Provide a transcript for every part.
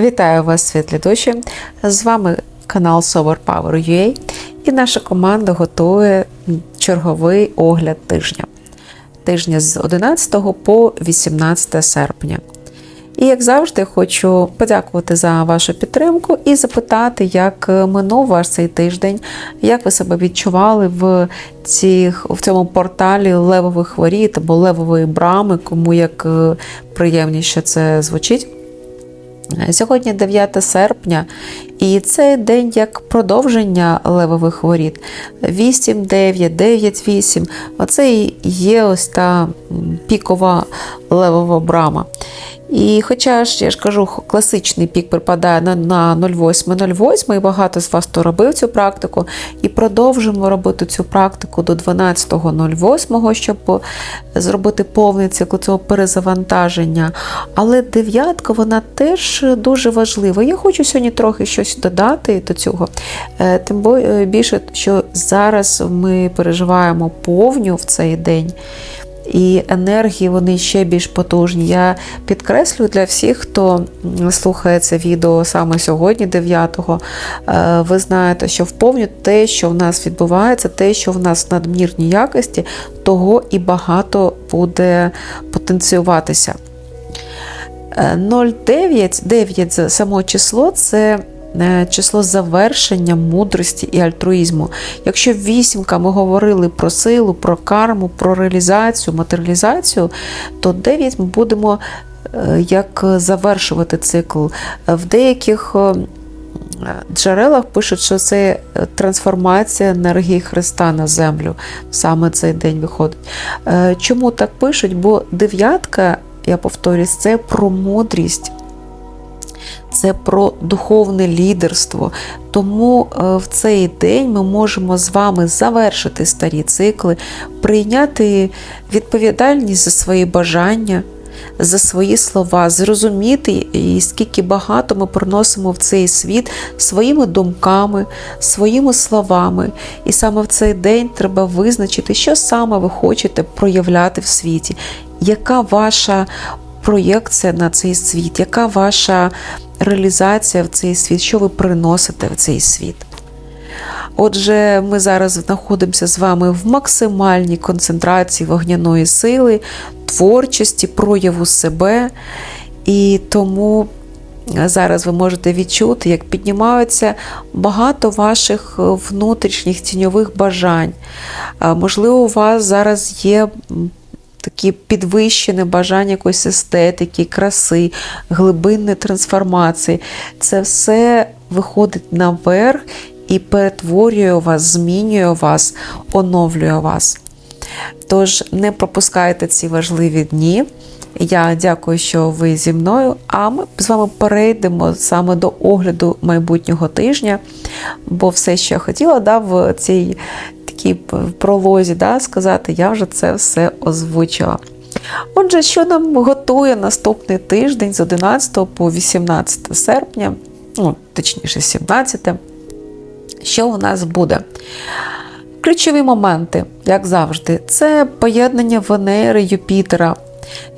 Вітаю вас, світлі душі! З вами канал Sober Power UA і наша команда готує черговий огляд тижня. Тижня з 11 по 18 серпня. І, як завжди, хочу подякувати за вашу підтримку і запитати, як минув ваш цей тиждень, як ви себе відчували в цих, в цьому порталі левових воріт або левової брами, кому як е, приємніше це звучить. Сьогодні 9 серпня, і це день як продовження левових воріт. 8, 9, 9, 8. Оце і є ось та пікова левова брама. І хоча ж, я ж кажу, класичний пік припадає на, на 08.08, і багато з вас хто робив цю практику, і продовжимо робити цю практику до 12.08, щоб зробити повний цикл цього перезавантаження. Але дев'ятка, вона теж дуже важлива. Я хочу сьогодні трохи щось додати до цього. Тим більше, що зараз ми переживаємо повню в цей день і енергії вони ще більш потужні. Я підкреслюю для всіх, хто слухає це відео саме сьогодні, 9-го, е, ви знаєте, що вповню те, що в нас відбувається, те, що в нас надмірні якості, того і багато буде потенціюватися. 0,9 9 за само число це Е, число завершення мудрості і альтруїзму. Якщо вісімка ми говорили про силу, про карму, про реалізацію, матеріалізацію, то 9 ми будемо е, як завершувати цикл. В деяких е, джерелах пишуть, що це трансформація енергії Христа на землю. Саме цей день виходить. Чому так пишуть? Бо дев'ятка, я повторюсь, це про мудрість це про духовне лідерство. Тому е, в цей день ми можемо з вами завершити старі цикли, прийняти відповідальність за свої бажання. За свої слова, зрозуміти, і скільки багато ми приносимо в цей світ своїми думками, своїми словами. І саме в цей день треба визначити, що саме ви хочете проявляти в світі, яка ваша проєкція на цей світ, яка ваша реалізація в цей світ, що ви приносите в цей світ. Отже, ми зараз знаходимося з вами в максимальній концентрації вогняної сили, творчості, прояву себе. І тому зараз ви можете відчути, як піднімаються багато ваших внутрішніх тіньових бажань. Можливо, у вас зараз є такі підвищене бажання якоїсь естетики, краси, глибинної трансформації. Це все виходить наверх і перетворює вас, змінює вас, оновлює вас. Тож не пропускайте ці важливі дні. Я дякую, що ви зі мною. А ми з вами перейдемо саме до огляду майбутнього тижня, бо все, що я хотіла, да, в цій такій пролозі да, сказати, я вже це все озвучила. Отже, що нам готує наступний тиждень з 11 по 18 серпня, ну, точніше, 17, що у нас буде? Ключові моменти, як завжди, це поєднання Венери Юпітера.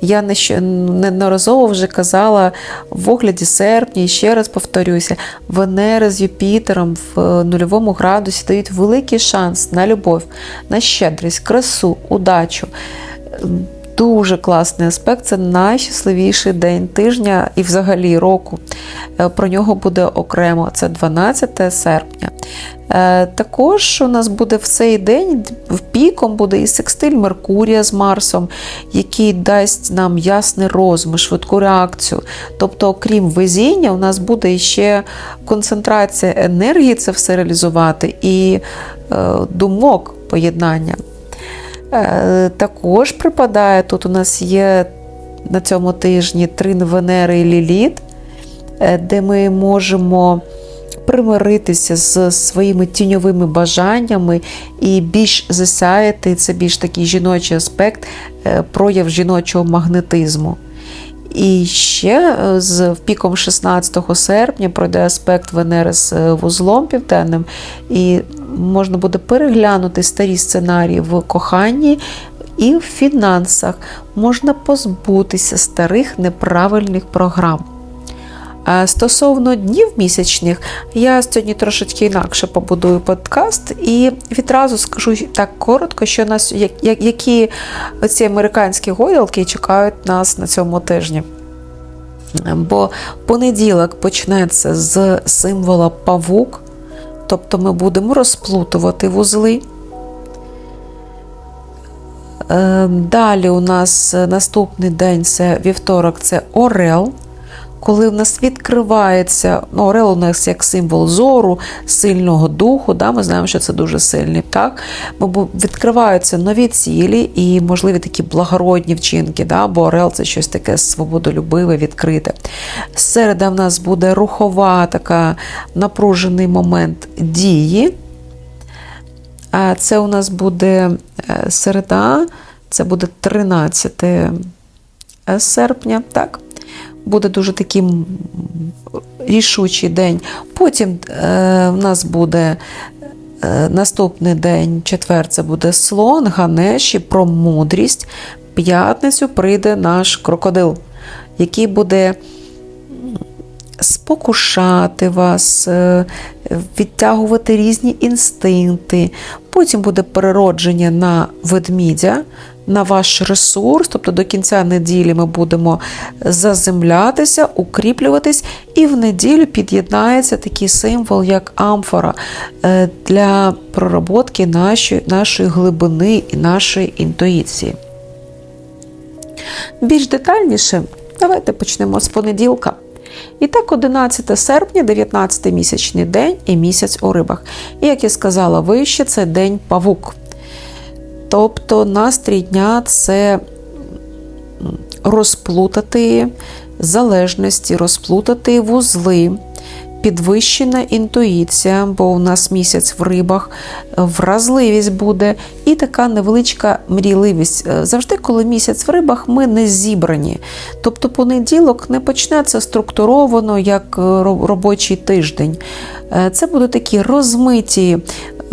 Я неодноразово вже казала в огляді серпня, і ще раз повторюся, Венера з Юпітером в нульовому градусі дають великий шанс на любов, на щедрість, красу, удачу. Дуже класний аспект це найщасливіший день тижня і взагалі року. Е, про нього буде окремо, це 12 серпня. Е, також у нас буде в цей день піком буде і секстиль Меркурія з Марсом, який дасть нам ясний розум, швидку реакцію. Тобто, окрім везіння, у нас буде ще концентрація енергії це все реалізувати і е, думок поєднання. Е, також припадає, тут у нас є на цьому тижні трин Венери і Ліліт, е, де ми можемо примиритися з своїми тіньовими бажаннями і більш засяяти це більш такий жіночий аспект, е, прояв жіночого магнетизму. І ще з піком 16 серпня пройде аспект Венери з вузлом південним, і можна буде переглянути старі сценарії в коханні і в фінансах. Можна позбутися старих неправильних програм. Е, Стосовно днів місячних, я сьогодні трошечки інакше побудую подкаст і відразу скажу так коротко, що нас як- як- які оці американські гойдалки чекають нас на цьому тижні. Бо понеділок почнеться з символа павук, тобто ми будемо розплутувати вузли. Е, Далі у нас наступний день це вівторок, це Орел. Коли в нас відкривається, ну, Орел у нас як символ зору, сильного духу, да, ми знаємо, що це дуже сильний. Так? Бу- Відкриваються нові цілі і, можливі, такі благородні вчинки, да? бо Орел це щось таке свободолюбиве, відкрите. Середа в нас буде рухова, така напружений момент дії. А це у нас буде е, середа, це буде 13 серпня. Так? Буде дуже такий рішучий день. Потім е, в нас буде е, наступний день, четвер, це буде слон, Ганеші про мудрість. П'ятницю прийде наш крокодил, який буде спокушати вас, е, відтягувати різні інстинкти. Потім буде переродження на ведмідя, на ваш ресурс, тобто до кінця неділі ми будемо заземлятися, укріплюватись, і в неділю під'єднається такий символ, як амфора е, для пророботки нашої, нашої глибини і нашої інтуїції. Більш детальніше, давайте почнемо з понеділка. І так, 11 серпня, 19 місячний день і місяць у рибах. І як я сказала вище, це день павук. Тобто настрій дня це розплутати залежності, розплутати вузли, підвищена інтуїція, бо у нас місяць в рибах, вразливість буде, і така невеличка мрійливість. Е, Завжди, коли місяць в рибах, ми не зібрані. Тобто понеділок не почнеться структуровано, як е, робочий тиждень. Е, Це будуть такі розмиті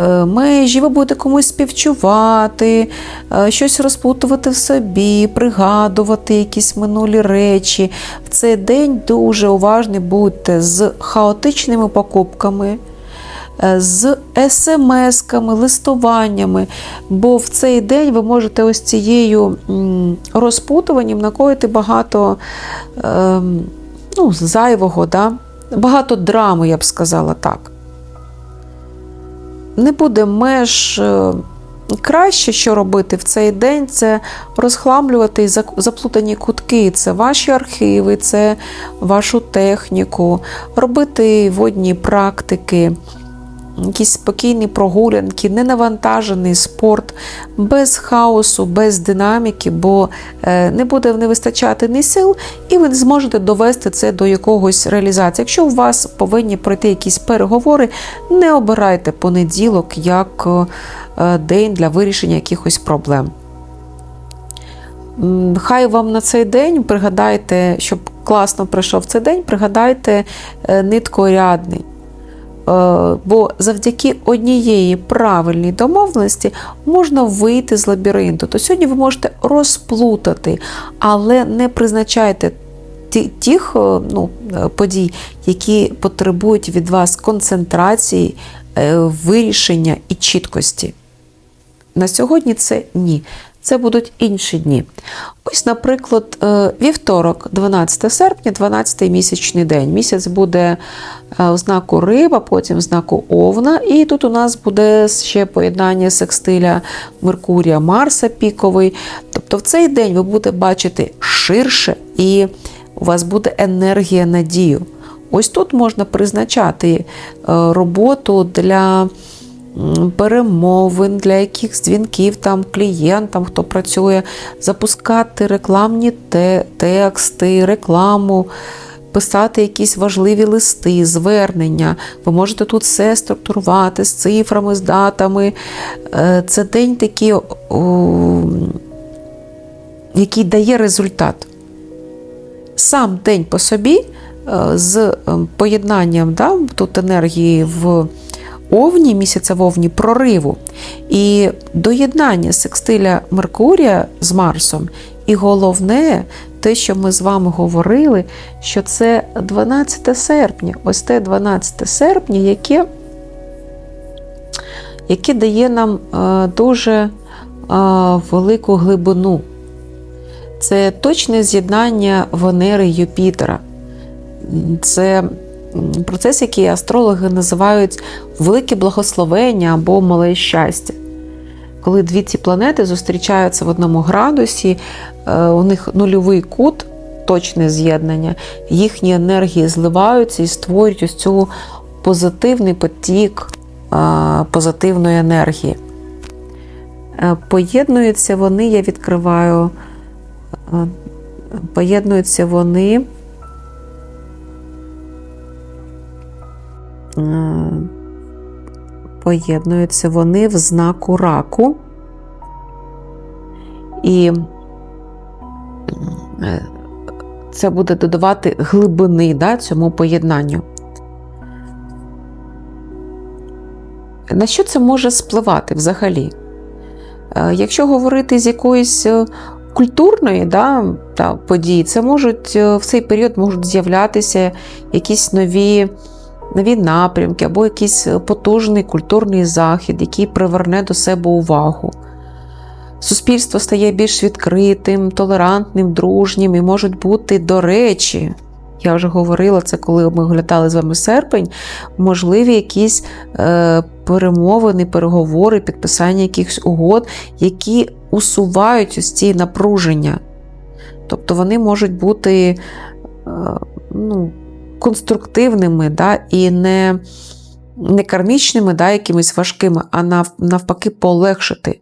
межі, ви будете комусь співчувати, е, щось розпутувати в собі, пригадувати якісь минулі речі. В цей день дуже уважні будьте з хаотичними покупками. е, З смс-ками, листуваннями, бо в цей день ви можете ось цією розпутуванням накоїти багато ем, ну, зайвого, да? багато драми, я б сказала так не буде меж. е, Краще, що робити в цей день, це розхламлювати заплутані кутки. Це ваші архіви, це вашу техніку, робити водні практики, якісь спокійні прогулянки, ненавантажений спорт, без хаосу, без динаміки, бо е, не буде не вистачати ні сил, і ви не зможете довести це до якогось реалізації. Якщо у вас повинні пройти якісь переговори, не обирайте понеділок як е, день для вирішення якихось проблем. Хай вам на цей день пригадайте, щоб класно пройшов цей день, пригадайте е, ниткорядний. Е, Бо завдяки однієї правильній домовленості можна вийти з лабіринту. То сьогодні ви можете розплутати, але не призначайте тих е, ну, е, подій, які потребують від вас концентрації, вирішення і чіткості. На сьогодні це ні. Це будуть інші дні. Ось, наприклад, е, вівторок, 12 серпня, 12 місячний день. Місяць буде е, в знаку риба, потім в знаку овна. І тут у нас буде ще поєднання секстиля Меркурія, Марса піковий. Тобто в цей день ви будете бачити ширше і у вас буде енергія надію. Ось тут можна призначати е, роботу для перемовин, для яких дзвінків там клієнтам, хто працює, запускати рекламні те- тексти, рекламу, писати якісь важливі листи, звернення. Ви можете тут все структурувати з цифрами, з датами. Е, Це день такий, який дає результат. Сам день по собі е, з е, поєднанням да, тут енергії в овні, місяця в овні прориву і доєднання секстиля Меркурія з Марсом. І головне, те, що ми з вами говорили, що це 12 серпня, ось те 12 серпня, яке яке дає нам е, дуже е, велику глибину. Це точне з'єднання Венери Юпітера. Це процес, який астрологи називають велике благословення або мале щастя. Коли дві ці планети зустрічаються в одному градусі, е, у них нульовий кут, точне з'єднання, їхні енергії зливаються і створюють ось цю позитивний потік позитивної енергії. Е, поєднуються вони, я відкриваю, е, поєднуються вони. Поєднуються вони в знаку раку. І це буде додавати глибини да, цьому поєднанню. На що це може спливати взагалі? Е, якщо говорити з якоїсь е, культурної да, події, це можуть е, в цей період можуть з'являтися якісь нові нові напрямки або якийсь потужний культурний захід, який приверне до себе увагу. Суспільство стає більш відкритим, толерантним, дружнім і можуть бути, до речі, я вже говорила це, коли ми оглядали з вами серпень, можливі якісь е, перемовини, переговори, підписання якихось угод, які усувають ось ці напруження. Тобто вони можуть бути е, ну, конструктивними да, і не не кармічними, да, якимись важкими, а навпаки, полегшити.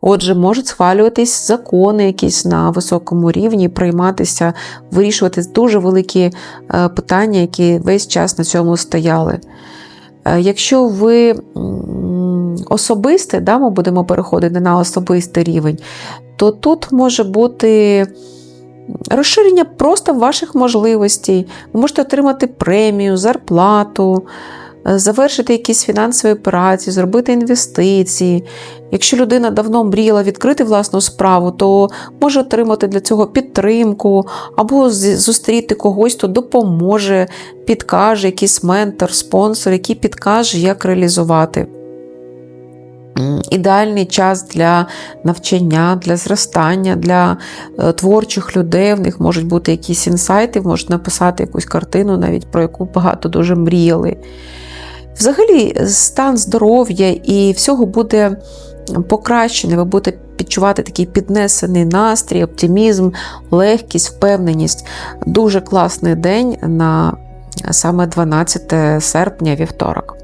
Отже, можуть схвалюватись закони якісь на високому рівні, прийматися, вирішуватись дуже великі е, питання, які весь час на цьому стояли. Е, якщо ви особисте, да, ми будемо переходити на особистий рівень, то тут може бути розширення просто ваших можливостей. Ви можете отримати премію, зарплату. Е, завершити якісь фінансові операції, зробити інвестиції. Якщо людина давно мріяла відкрити власну справу, то може отримати для цього підтримку, або зустріти когось, хто допоможе, підкаже, якийсь ментор, спонсор, який підкаже, як реалізувати. Ідеальний час для навчання, для зростання, для е, творчих людей. В них можуть бути якісь інсайти, можуть написати якусь картину, навіть про яку багато дуже мріяли. Взагалі, стан здоров'я і всього буде покращений, ви будете відчувати такий піднесений настрій, оптимізм, легкість, впевненість. Дуже класний день на саме 12 серпня вівторок.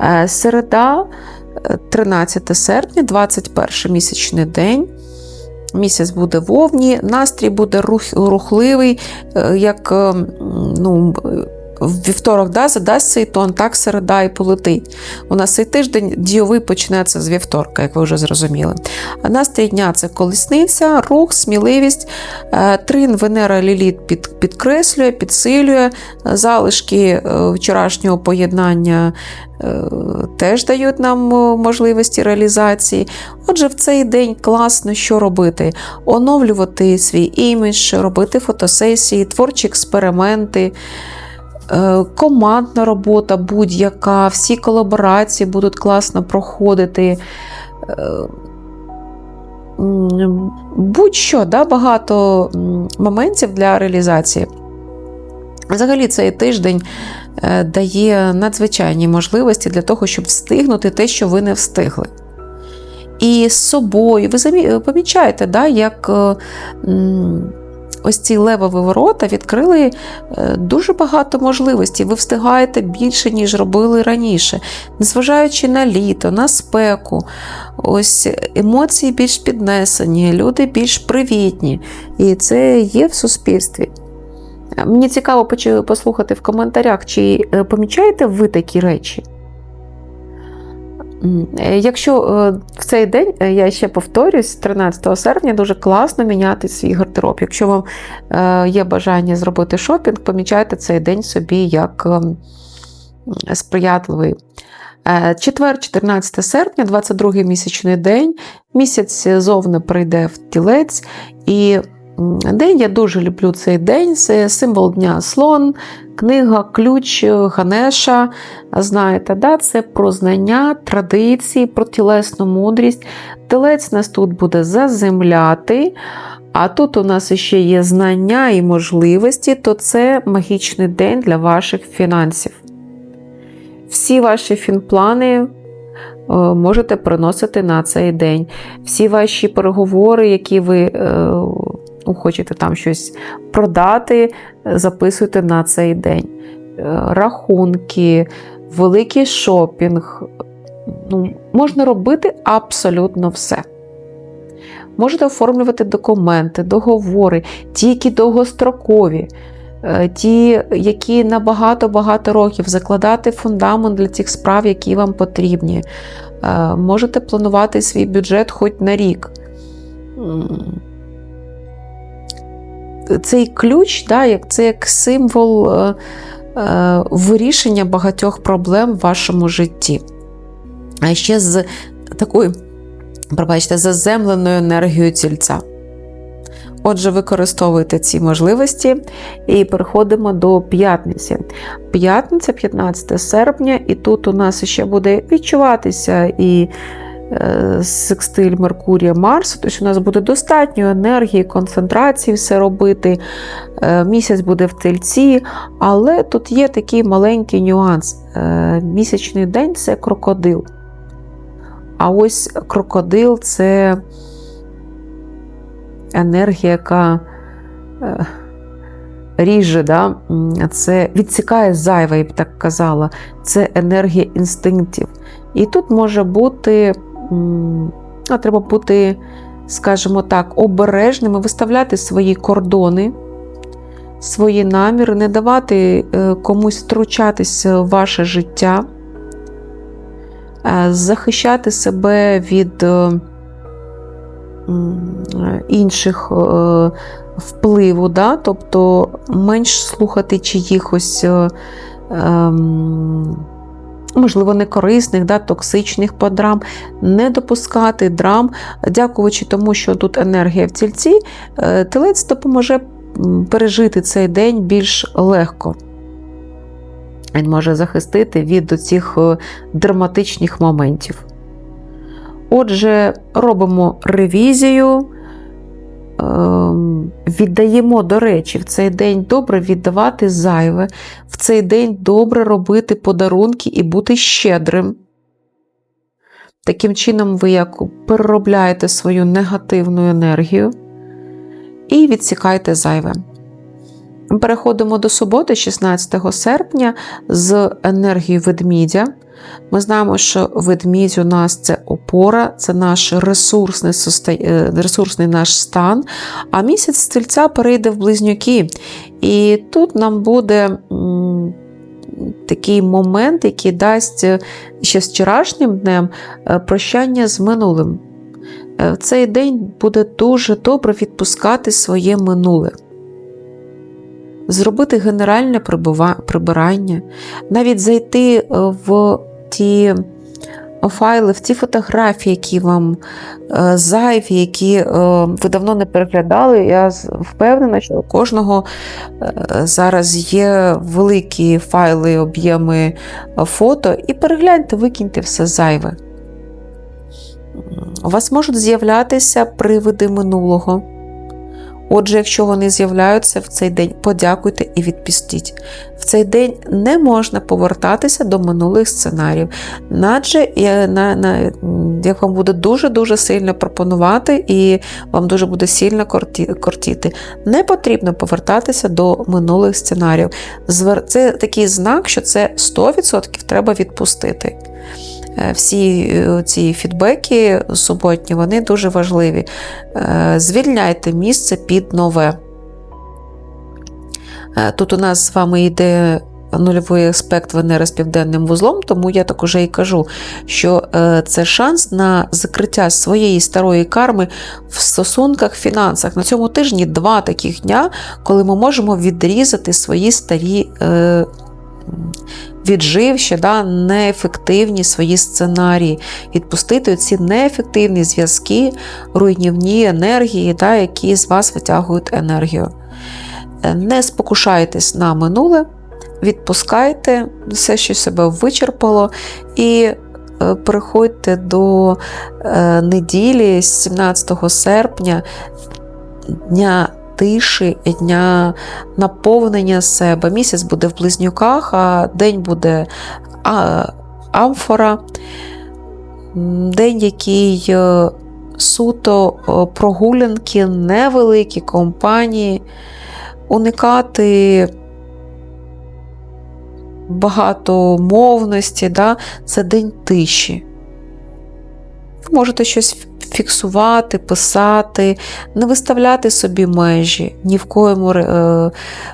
Е, середа, 13 серпня, 21 місячний день. Місяць буде вовні, настрій буде рух, рухливий, е, як ем, ну, вівторок да, задасть цей тон, так середа і полетить. У нас цей тиждень дійовий почнеться з вівторка, як ви вже зрозуміли. А настрій дня це колесниця, рух, сміливість, е, трин Венера Ліліт під, підкреслює, підсилює залишки е, вчорашнього поєднання. Е, теж дають нам можливості реалізації. Отже, в цей день класно що робити: оновлювати свій імідж, робити фотосесії, творчі експерименти. Е, командна робота будь-яка, всі колаборації будуть класно проходити. Е, будь-що, да, багато моментів для реалізації. Взагалі, цей тиждень е, дає надзвичайні можливості для того, щоб встигнути те, що ви не встигли. І з собою, ви помічаєте, да, як ось ці левові ворота відкрили е, дуже багато можливостей. Ви встигаєте більше, ніж робили раніше, незважаючи на літо, на спеку. Ось емоції більш піднесені, люди більш привітні. І це є в суспільстві. Мені цікаво послухати в коментарях, чи е, помічаєте ви такі речі? Е, якщо е, в цей день, е, я ще повторюсь, 13 серпня дуже класно міняти свій гардероб. Якщо вам є бажання зробити шопінг, помічайте цей день собі як сприятливий. Четвер, 14 серпня, 22 місячний день, місяць зовне прийде в тілець, і день. Я дуже люблю цей день. Це символ дня слон, книга, ключ Ганеша. Знаєте, да? це про знання, традиції, про тілесну мудрість. Телець нас тут буде заземляти. А тут у нас ще є знання і можливості, то це магічний день для ваших фінансів. Всі ваші фінплани е, можете приносити на цей день. Всі ваші переговори, які ви е, хочете там щось продати, записуйте на цей день. Е, рахунки, великий шопінг. Ну, Можна робити абсолютно все. Можете оформлювати документи, договори, ті, які довгострокові, е, ті, які на багато-багато років закладати фундамент для цих справ, які вам потрібні. Е, можете планувати свій бюджет хоч на рік. Цей ключ, да, це як символ е, вирішення багатьох проблем в вашому житті. А ще з такою пробачте, заземленою енергією тільця. Отже, використовуйте ці можливості і переходимо до п'ятниці. П'ятниця, 15 серпня, і тут у нас ще буде відчуватися і е, секстиль Меркурія Марс, тобто у нас буде достатньо енергії, концентрації все робити. Е, місяць буде в тельці, але тут є такий маленький нюанс. Е, місячний день це крокодил. А ось крокодил це енергія, яка е, ріже, да? це відсікає зайве, я б так казала, це енергія інстинктів. І тут може бути, треба бути, скажімо так, обережними, виставляти свої кордони, свої наміри, не давати е, комусь втручатися в ваше життя. Захищати себе від е, інших е, впливу, да? тобто менш слухати чиїхось, ем, можливо, некорисних, да, токсичних подрам, не допускати драм, дякуючи тому, що тут енергія в цільці, телець допоможе пережити цей день більш легко. Він може захистити від цих е, драматичних моментів. Отже, робимо ревізію, віддаємо, до речі, в цей день добре віддавати зайве, в цей день добре робити подарунки і бути щедрим. Таким чином, ви як переробляєте свою негативну енергію і відсікаєте зайве. Переходимо до суботи, 16 серпня, з енергією ведмідя. Ми знаємо, що ведмідь у нас це опора, це наш ресурсний е, ресурсний наш стан. А місяць стрільця перейде в близнюки. І тут нам буде такий момент, який дасть е, ще з вчорашнім днем е, прощання з минулим. В цей день буде дуже добре відпускати своє минуле зробити генеральне прибирання, навіть зайти в ті файли, в ті фотографії, які вам е, зайві, які е, ви давно не переглядали. Я впевнена, що у кожного зараз є великі файли, об'єми фото, і перегляньте, викиньте все зайве. У вас можуть з'являтися привиди минулого. Отже, якщо вони з'являються в цей день, подякуйте і відпустіть. В цей день не можна повертатися до минулих сценаріїв, наче я, на, на, як вам буде дуже-дуже сильно пропонувати, і вам дуже буде сильно кортіти. Не потрібно повертатися до минулих сценаріїв. Це такий знак, що це 100% треба відпустити. Е, всі е, ці фідбеки суботні, вони дуже важливі. Е, звільняйте місце під нове. Тут у нас з вами йде нульовий аспект Венери з південним вузлом, тому я так уже і кажу, що це шанс на закриття своєї старої карми в стосунках, фінансах. На цьому тижні два таких дня, коли ми можемо відрізати свої старі віджив ще да, неефективні свої сценарії, відпустити ці неефективні зв'язки, руйнівні енергії, да, які з вас витягують енергію. Е, Не спокушайтесь на минуле, відпускайте все, що себе вичерпало, і е, переходьте до е, неділі, 17 серпня, дня тиші, дня наповнення себе. Місяць буде в близнюках, а день буде а, амфора, день, який е, суто е, прогулянки, невеликі компанії, уникати багатомовності, да? це день тиші. Ви можете щось фіксувати, писати, не виставляти собі межі. Ні в коєму е,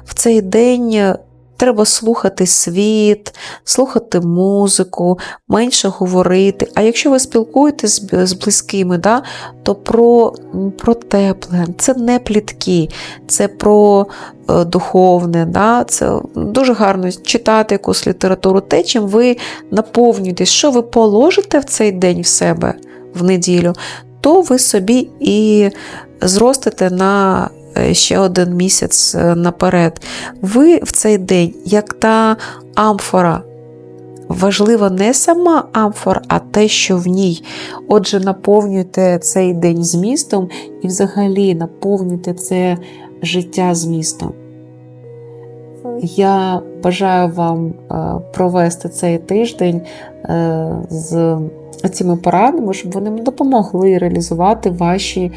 в цей день треба слухати світ, слухати музику, менше говорити. А якщо ви спілкуєтесь з- з близькими, да, то про, про тепле, це не плітки, це про е, духовне. Да, це дуже гарно читати якусь літературу, те, чим ви наповнюєтесь, що ви положите в цей день в себе в неділю, то ви собі і зростете на е, ще один місяць е, наперед. Ви в цей день, як та амфора, важлива не сама амфора, а те, що в ній. Отже, наповнюйте цей день змістом і взагалі наповнюйте це життя змістом. Я бажаю вам е, провести цей тиждень е, з цими порадами, щоб вони допомогли реалізувати ваші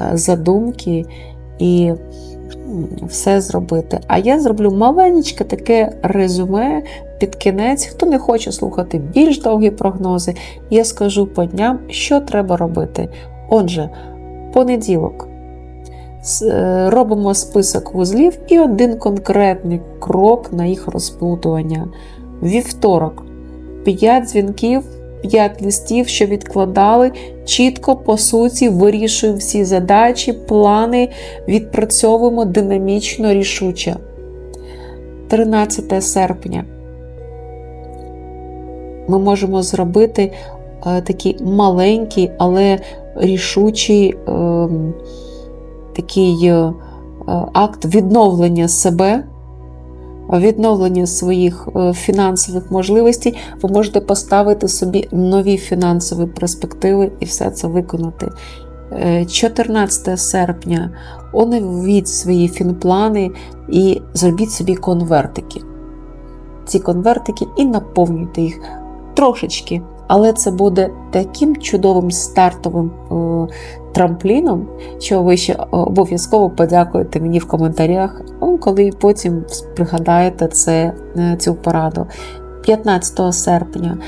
е, задумки і все зробити. А я зроблю маленьке таке резюме під кінець. Хто не хоче слухати більш довгі прогнози, я скажу по дням, що треба робити. Отже, понеділок. Е, Робимо список вузлів і один конкретний крок на їх розплутування. Вівторок 5 дзвінків, 5 листів, що відкладали, чітко по суті вирішуємо всі задачі, плани, відпрацьовуємо динамічно, рішуче. 13 серпня. Ми можемо зробити е, такий маленький, але рішучий ем, такий е, е, акт відновлення себе, відновлення своїх е, фінансових можливостей. Ви можете поставити собі нові фінансові перспективи і все це виконати. Е, 14 серпня оновіть свої фінплани і зробіть собі конвертики. Ці конвертики і наповнюйте їх трошечки. Але це буде таким чудовим стартовим е, трампліном, що ви ще обов'язково подякуєте мені в коментарях, коли потім пригадаєте це, е, цю пораду. 15 серпня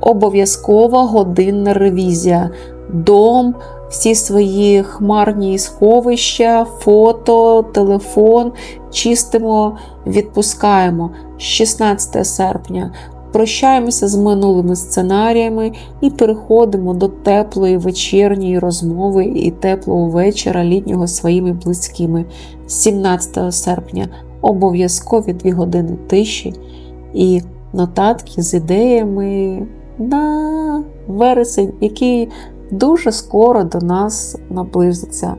обов'язкова годинна ревізія. Дом, всі свої хмарні сховища, фото, телефон чистимо, відпускаємо. 16 серпня прощаємося з минулими сценаріями і переходимо до теплої вечірньої розмови і теплого вечора літнього своїми близькими. 17 серпня обов'язкові 2 години тиші і нотатки з ідеями на вересень, який дуже скоро до нас наблизиться.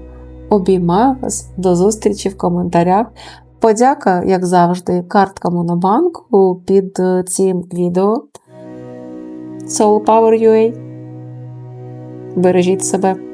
Обіймаю вас до зустрічі в коментарях. Подяка, як завжди, карткам Монобанку під е, цим відео. Soul Power UA. Бережіть себе.